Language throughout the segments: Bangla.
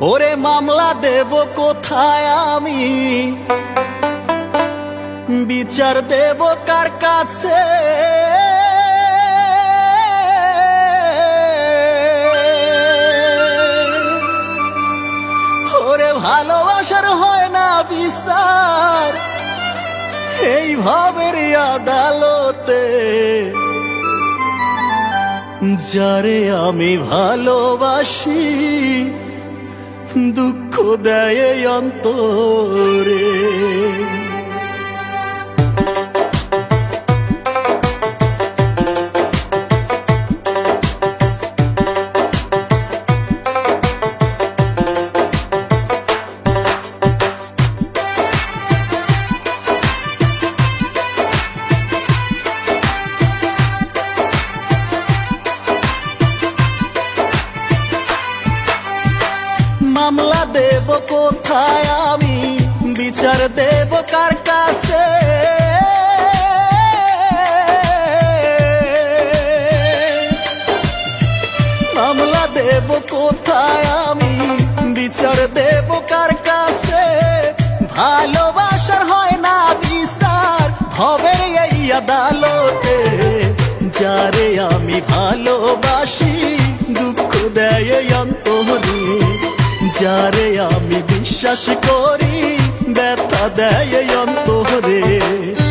ওরে মামলা দেব কোথায় আমি? বিচার দেব কার কাছে? ওরে ভালোবাসার হয় না বিচার, এই ভাবের আদালতে। যারে আমি ভালোবাসি দুঃখ দেয় অন্তরে। দেব কোথায় আমি? বিচার দেব কার কাছে? মামলা দেব কোথায় আমি? বিচার দেব কার কাছে? ভালোবাসার হয় না বিচার হবে এই আদালতে। যারে আমি ভালোবাসি বিশ্বাস করি ব্যথা দেয় অন্তরে।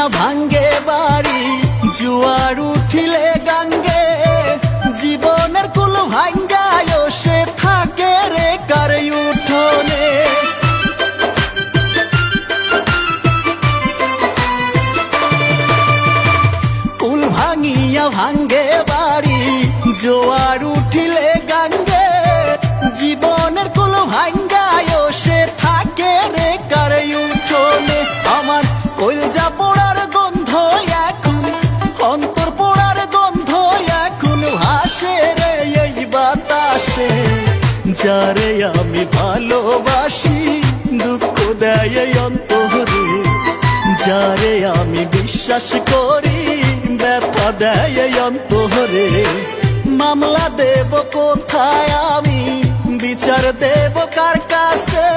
ভাঙিয়া ভাঙ্গে বাড়ি, জুয়ার উঠিলে গাঙ্গে। জীবনের কুল ভাঙ্গায় সে থাকে রে কার উঠোনে। কুল ভাঙিয়া ভাঙ্গে বাড়ি, জোয়ার উঠিলে গাঙ্গে। জীবনের কুল ভাঙ্গায় সে থাকে রে কার উঠোনে। আমার কইলজা পোড়ার গন্ধ এখন, অন্তর পোড়ার গন্ধ এখন রে এই বাতাসে। যারে আমি ভালোবাসি, দুঃখ দেয় অন্তরে। যারে আমি বিশ্বাস করি, ব্যথা দেয় অন্তরে। মামলা দেব কোথায় আমি, বিচার দেব কার কাছে?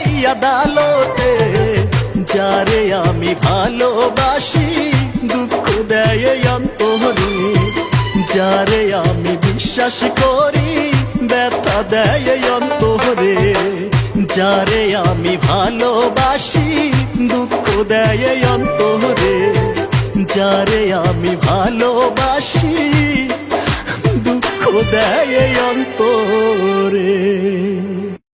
এই আদালতে যারে আমি ভালোবাসি, দুঃখ দেয় অন্তরে। যারে আমি বিশ্বাস করি, ব্যথা দেয় অন্তরে। যারে আমি ভালোবাসি, দুঃখ দেয় অন্তরে। যারে আমি ভালোবাসি, দুঃখ দেয় অন্তরে।